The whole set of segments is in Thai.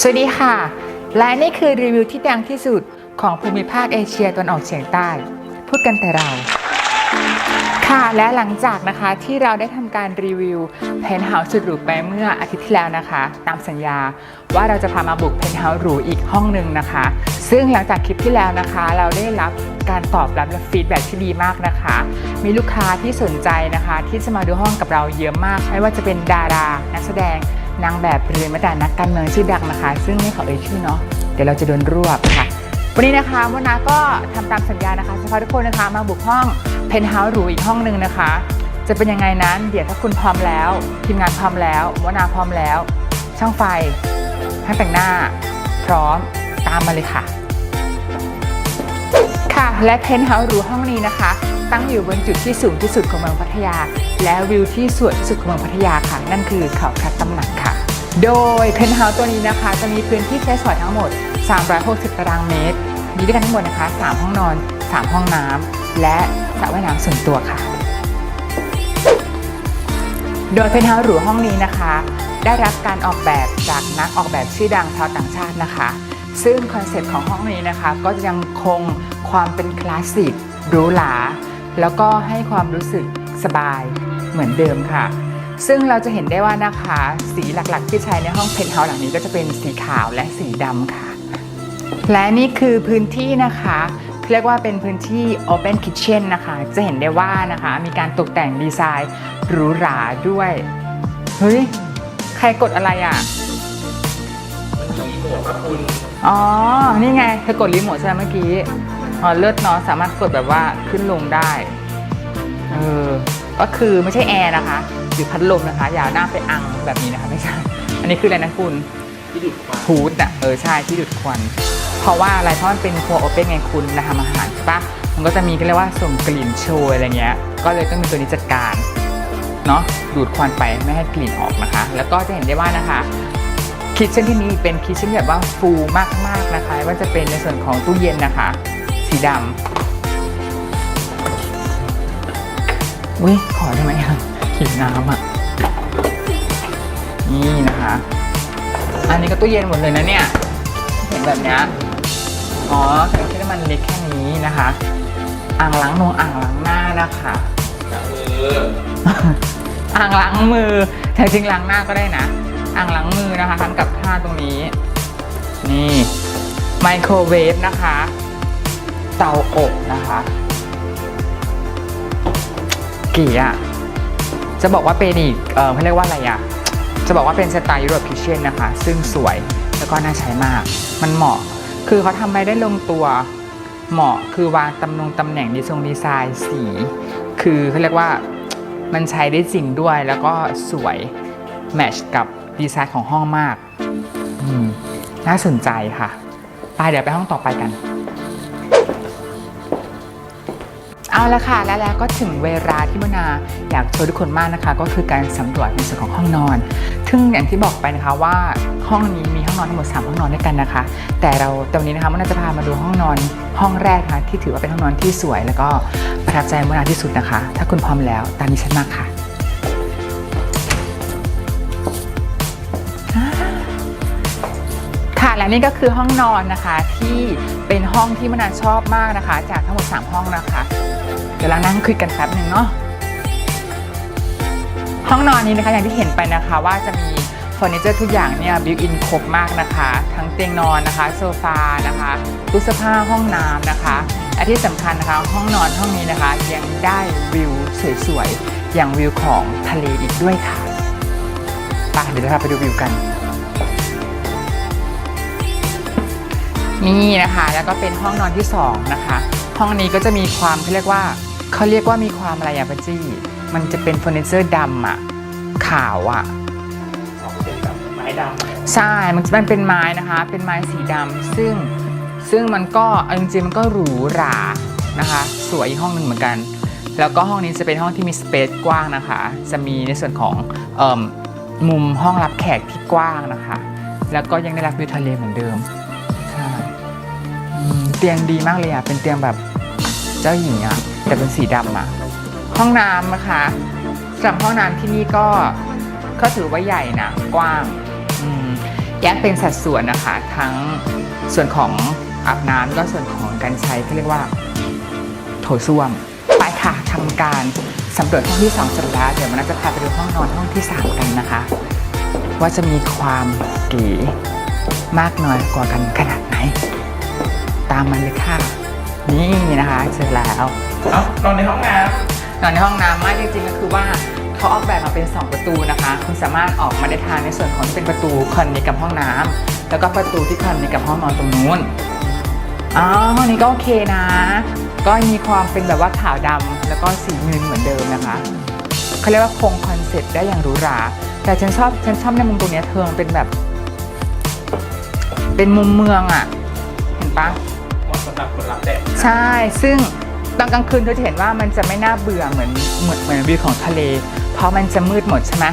สวัสดีค่ะ และนี่คือรีวิวที่ดังที่สุดของภูมิภาคเอเชียตะวันออกเฉียงใต้ พูดกันแต่เรา ค่ะและหลังจากนะคะที่เราได้ทำการรีวิวเพนท์เฮาส์สุดหรูไปเมื่ออาทิตย์ที่แล้วนะคะ ตามสัญญาว่าเราจะพามาบุกเพนท์เฮาส์หรูอีกห้องหนึ่งนะคะ ซึ่งหลังจากคลิปที่แล้วนะคะ เราได้รับการตอบรับและฟีดแบ็ที่ดีมากนะคะ มีลูกค้าที่สนใจนะคะ ที่จะมาดูห้องกับเราเยอะมากไม่ว่าจะเป็นดารานักแสดง นางแบบหรือแม้แต่นักการเมืองชื่อดังนะคะ ซึ่งไม่ขอเอ่ยชื่อเนาะเดี๋ยวเราจะโดนรวบค่ะวันนี้นะคะวนาก็ทำตามสัญญานะคะเฉพาะทุกคนนะคะมาบุกห้องเพนท์เฮาส์หรูอีกห้องหนึ่งนะคะ จะเป็นยังไงนั้น เดี๋ยวถ้าคุณพร้อมแล้ว ทีมงานพร้อมแล้ววนาพร้อมแล้ว ช่างไฟช่างแต่งหน้า พร้อมตามมาเลยค่ะ ค่ะและเพนท์เฮาส์หรูห้องนี้นะคะ ตั้งอยู่บนจุดที่สูงที่สุดของเมืองพัทยา และวิวที่สวยที่สุดของเมืองพัทยาค่ะ นั่นคือเขาพระตำหนักค่ะ โดยเพนท์เฮาส์ตัวนี้นะคะ จะมีพื้นที่ใช้สอยทั้งหมด 360 ตารางเมตร มีด้วยกันทั้งหมดนะคะ 3 ห้องนอน 3 ห้องน้ำและสระว่ายน้ำส่วนตัวค่ะ โดยเพนท์เฮาส์หรูห้องนี้นะคะ ได้รับการออกแบบจากนักออกแบบชื่อดังชาวต่างชาตินะคะซึ่งคอนเซ็ปต์ของห้องนี้นะคะ ก็จะยังคงความเป็นคลาสสิกหรูหรา แล้วก็ให้ความรู้สึกสบายเหมือนเดิมค่ะ ซึ่งเราจะเห็นได้ว่านะคะสีหลักๆ ที่ใช้ในห้องเพนท์เฮาส์หลังนี้ก็จะเป็นสีขาวและสีดำค่ะ และนี่คือพื้นที่นะคะเรียกว่าเป็นพื้นที่ Open Kitchen นะคะ จะเห็นได้ว่านะคะ มีการตกแต่งดีไซน์หรูหราด้วย เฮ้ย ใครกดอะไรอะอ๋อ นี่ไงเธอกดรีโมทใช่ไหมเมื่อกี้ อ๋อเลือดเนาะสามารถกดแบบว่าขึ้นลงได้เออก็คือไม่ใช่แอร์นะคะหรือพัดลมนะคะ อย่าหน้าไปอังแบบนี้นะคะไม่ใช่ อันนี้คืออะไรนะคุณที่ดูดควันฮูดอะเออใช่ที่ดูดควันเพราะว่าอะไรเพราะมันเป็นครัวโอเปนไงคุณนะทำอาหารใช่ปะมันก็จะมีก็เรียกว่าส่งกลิ่นโชยอะไรเงี้ย ก็เลยต้องมีตัวนี้จัดการเนาะดูดควันไปไม่ให้กลิ่นออกนะคะ แล้วก็จะเห็นได้ว่านะคะคิทเช่นที่นี้เป็นคิทเช่นแบบว่าฟูมากๆนะคะว่าจะเป็นในส่วนของตู้เย็นนะคะสี ดำอุ้ยขอได้ไหมอะหิวน้ำอะ นี่นะคะ อันนี้ก็ตู้เย็นหมดเลยนะเนี่ย เห็นแบบเนี้ยอ๋อแต่แค่มันเล็กแค่นี้นะคะ อ่างล้างนงอ่างล้างหน้านะคะจากมืออ่างล้างมือแต่จริงล้างหน้าก็ได้นะ อ่างล้างมือนะคะทั้งกับท่าตรงนี้ นี่ไมโครเวฟนะคะ เตาอบนะคะเก๋อะจะบอกว่าเป็นอีกเออเขาเรียกว่าอะไรอะจะบอกว่าเป็นสไตล์ยุโรปคิเชนนะคะ ซึ่งสวยแล้วก็น่าใช้มาก มันเหมาะ คือเขาทำไปได้ลงตัวเหมาะคือวางตำแหน่งตำแหน่งดีทรงดีไซน์สี คือเขาเรียกว่ามันใช้ได้จริงด้วยแล้วก็สวยแมชกับดีไซน์ของห้องมากมน่าสนใจค่ะ ไปเดี๋ยวไปห้องต่อไปกัน เอาละค่ะแล้วแล้วก็ถึงเวลาที่มนาอยากชวนทุกคนมากนะคะ ก็คือการสำรวจในส่วนของห้องนอน ซึ่งอย่างที่บอกไปนะคะว่าห้องนี้มีห้องนอนทั้งหมด3ห้องนอนด้วยกันนะคะ แต่เราตอนนี้นะคะมนาจะพามาดูห้องนอนห้องแรกนะคะที่ถือว่าเป็นห้องนอนที่สวย แล้วก็ประทับใจมนาที่สุดนะคะ ถ้าคุณพร้อมแล้วตามดิฉันมาค่ะ ค่ะและนี่ก็คือห้องนอนนะคะที่เป็นห้องที่มนานชอบมากนะคะ จากทั้งหมด 3 ห้องนะคะ เดี๋ยวเรานั่งคุยกันแป๊บหนึ่งเนาะห้องนอนนี้นะคะอย่างที่เห็นไปนะคะว่าจะมีเฟอร์นิเจอร์ทุกอย่างเนี่ยบิวอินครบมากนะคะ ทั้งเตียงนอนนะคะโซฟานะคะตู้เสื้อผ้าห้องน้ำนะคะและที่สำคัญนะคะห้องนอนห้องนี้นะคะยังได้วิวสวยๆอย่างวิวของทะเลอีกด้วยค่ะไปเดี๋ยวเราไปดูวิวกัน นี่นะคะ แล้วก็เป็นห้องนอนที่สองนะคะ ห้องนี้ก็จะมีความเขาเรียกว่าเขาเรียกว่ามีความอะไรอะพัจี้ มันจะเป็นเฟอร์นิเจอร์ดำอะขาวอะออกเป็นแบบไม้ดำใช่มันมันเป็นไม้นะคะ เป็นไม้สีดำซึ่งซึ่งมันก็เอาจริงๆมันก็หรูหรานะคะ สวยอีกห้องหนึ่งเหมือนกัน แล้วก็ห้องนี้จะเป็นห้องที่มีสเปซกว้างนะคะ จะมีในส่วนของเอิ่มมุมห้องรับแขกที่กว้างนะคะ แล้วก็ยังได้รับวิวทะเลเหมือนเดิมใช่อืม เตียงดีมากเลยอะ เป็นเตียงแบบเจ้าหญิงอะ แต่เป็นสีดำอะ ห้องน้ำนะคะสำหรับห้องน้ำที่นี่ก็ก็ถือว่าใหญ่นะ กว้างแยกเป็นสัดส่วนนะคะ ทั้งส่วนของอาบน้ำก็ส่วนของการใช้เขาเรียกว่า โถส้วม ไปค่ะทำการสำรวจห้องที่2เสร็จแล้วเดี๋ยวมันจะพาไปดูห้องนอนห้องที่ 3 กันนะคะ ว่าจะมีความเก๋มากน้อยกว่ากันขนาดไหน ตามมันเลยค่ะ นี่นะคะเจอแล้วเอ้านอนในห้องน้นอนในห้องน้ำไม่จริงๆก็คือว่าเขาออกแบบมาเป็น 2 ประตูนะคะ คุณสามารถออกมาได้ทางในส่วนของที่เป็นประตูคอนเนคกับห้องน้ำแล้วก็ประตูที่คอนเนคกับห้องนอนตรงนู้นอ๋อห้องนี้ก็โอเคนะ ก็มีความเป็นแบบว่าขาวดำแล้วก็สีเงินเหมือนเดิมนะคะ เขาเรียกว่าคงคอนเซ็ปต์ได้อย่างหรูหรา แต่ฉันชอบฉันชอบในมุมตรงเนี้ยเธอมันเป็นแบบ เป็นมุมเมืองอะ่ะ เห็นปะำเหมาะสำหรับคนรับแดดใช่ ซึ่งตอนกลางคืนเธอจะเห็นว่ามันจะไม่น่าเบื่อเหมือนเหมือนเหมือนวิวของทะเล เพราะมันจะมืดหมดใช่ไหม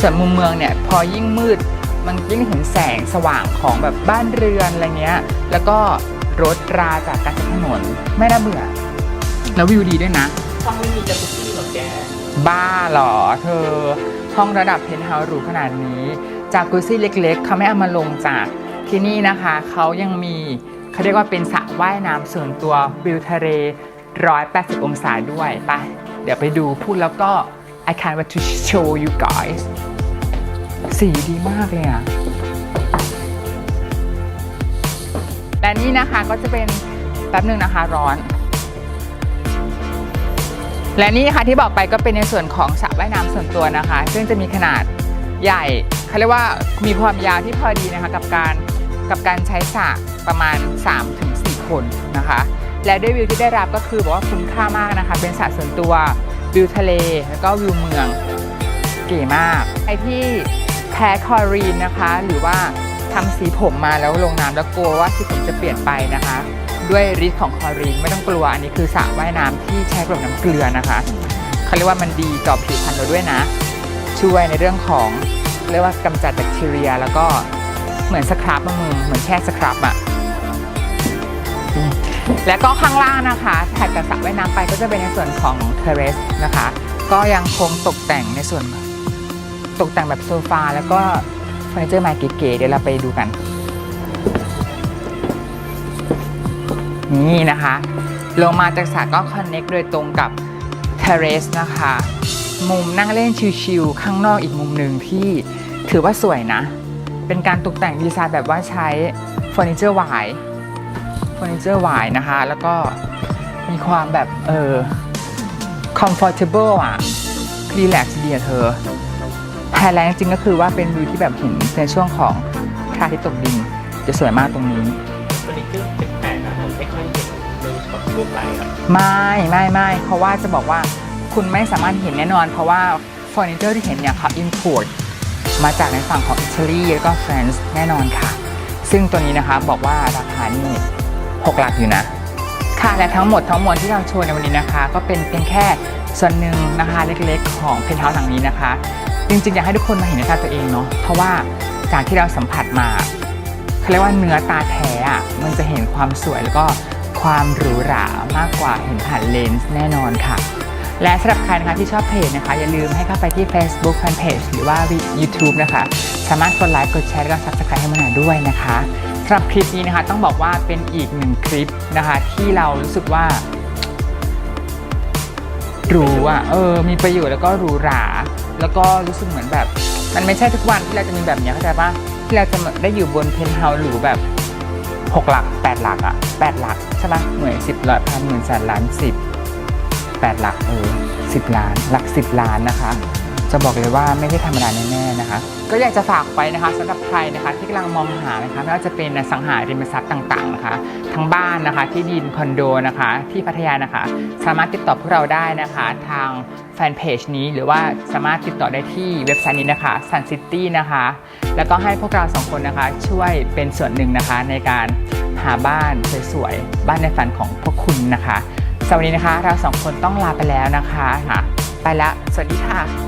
ส่วนมุมเมืองเนี่ยพอยิ่งมืดมันยิ่งเห็นแสงสว่างของแบบบ้านเรือนอะไรเงี้ย แล้วก็รถราจากการใช้ถนนไม่น่าเบื่อ แล้ววิวดีด้วยนะ ห้องไม่มีจักรุซี่หรอแก บ้าเหรอเธอ ห้องระดับเพนท์เฮาส์หรูขนาดนี้ จากกุซี่เล็กๆ เขาไม่เอามาลงจากที่นี่นะคะ เขายังมี เขาเรียกว่าเป็นสระว่ายน้ำส่วนตัววิวทะเล 180 องศาด้วยไปเดี๋ยวไปดูพูดแล้วก็ I can't wait to show you guys สีดีมากเลยอะและนี่นะคะก็จะเป็นแป๊บหนึ่งนะคะร้อน และนี่ค่ะที่บอกไปก็เป็นในส่วนของสระว่ายน้ำส่วนตัวนะคะ ซึ่งจะมีขนาดใหญ่เขาเรียกว่ามีความยาวที่พอดีนะคะกับการ กับการใช้สระประมาณ 3-4 คนนะคะ และด้วยวิวที่ได้รับก็คือบอกว่าคุ้มค่ามากนะคะ เป็นสระส่วนตัววิวทะเลแล้วก็วิวเมืองเก๋มากไอที่แพ้คอรีนนะคะ หรือว่าทำสีผมมาแล้วลงน้ำแล้วกลัวว่าสีผมจะเปลี่ยนไปนะคะ ด้วยฤทธิ์ของคอรีนไม่ต้องกลัวอันนี้คือสระว่ายน้ำที่ใช้กรดน้ำเกลือนะคะเขาเรียกว่ามันดีต่อผิวพรรณเราด้วยนะ ช่วยในเรื่องของเรียกว่ากำจัดแบคทีเรีย แล้วก็ เหมือนสครับอะมึงเหมือนแช่สครับอะแล้วก็ข้างล่างนะคะถัดจากสระว่ายน้ำไปก็จะเป็นในส่วนของเทเรสนะคะ ก็ยังคงตกแต่งในส่วน ตกแต่งแบบโซฟาแล้วก็เฟอร์นิเจอร์ไม้เก๋ๆเดี๋ยวเราไปดูกัน นี่นะคะ ลงมาจากสระก็คอนเน็กโดยตรงกับ Terrace นะคะ มุมนั่งเล่นชิลๆข้างนอกอีกมุมหนึ่งที่ถือว่าสวยนะ เป็นการตกแต่งดีไซน์แบบว่าใช้เฟอร์นิเจอร์วายเฟอร์นิเจอร์วายนะคะ แล้วก็มีความแบบเออ comfortable อะ relax ดีอะเธอไฮไลท์จริงก็คือว่าเป็นวิวที่แบบเห็นในช่วงของพระอาทิตย์ตกดิน จะสวยมากตรงนี้เฟอร์นิเจอร์แปลกนะผมไม่ค่อยเห็นในช็อปทั่วไปอะไม่ไม่ไม่เพราะว่าจะบอกว่าคุณไม่สามารถเห็นแน่นอน เพราะว่าเฟอร์นิเจอร์ที่เห็นเนี่ยเขาอินพ r t มาจากในฝั่งของอิตาลีแล้วก็ฟรานซ์แน่นอนค่ะ ซึ่งตัวนี้นะคะบอกว่าราคานี่6หลักอยู่นะ ค่ะและทั้งหมดทั้งมวลที่เราโชว์ในวันนี้นะคะ ก็เป็นเพียงแค่ส่วนหนึ่งนะคะเล็กๆ ของเพนท์เฮาส์หลังนี้นะคะ จริงๆ อยากให้ทุกคนมาเห็นในตาตัวเองเนาะเพราะว่าจากที่เราสัมผัสมาเขาเรียกว่าเนื้อตาแท้อะมันจะเห็นความสวยแล้วก็ความหรูหรามากกว่าเห็นผ่านเลนส์แน่นอนค่ะ และสำหรับใครนะคะที่ชอบเพจนะคะ อย่าลืมให้เข้าไปที่ Facebook Fanpage หรือว่า YouTube นะคะ สามารถกดไลค์กดแชร์แล้วก็ Subscribe ให้มันหน่อยด้วยนะคะสำหรับคลิปนี้นะคะต้องบอกว่าเป็นอีกหนึ่งคลิปนะคะ ที่เรารู้สึกว่าหรูอะเออ มีประโยชน์แล้วก็หรูหรา แล้วก็รู้สึกเหมือนแบบ มันไม่ใช่ทุกวันที่เราจะมีแบบนี้เข้าใจปะที่เราจะได้อยู่บนเพนท์เฮาส์หรูแบบ6หลัก 8 หลักอะ8หลักใช่ปะหน่วย10ร้อยพันหมื่นแสนล้านสิบ แปดหลักเออสิบล้าน หลัก 10 ล้านนะคะ จะบอกเลยว่าไม่ได้ธรรมดาแน่ๆนะคะ ก็อยากจะฝากไปนะคะสำหรับใครนะคะที่กำลังมองหานะคะไม่ว่าจะเป็นสังหาริมทรัพย์ต่างๆนะคะ ทั้งบ้านนะคะที่ดินคอนโดนะคะ ที่พัทยานะคะ สามารถติดต่อพวกเราได้นะคะ ทางแฟนเพจนี้หรือว่าสามารถติดต่อได้ที่เว็บไซต์นี้นะคะ Sun City นะคะ แล้วก็ให้พวกเราสองคนนะคะ ช่วยเป็นส่วนหนึ่งนะคะในการหาบ้านสวยๆบ้านในฝันของพวกคุณนะคะ สำหรับวันนี้นะคะ เราสองคนต้องลาไปแล้วนะคะค่ะไปแล้วสวัสดีค่ะ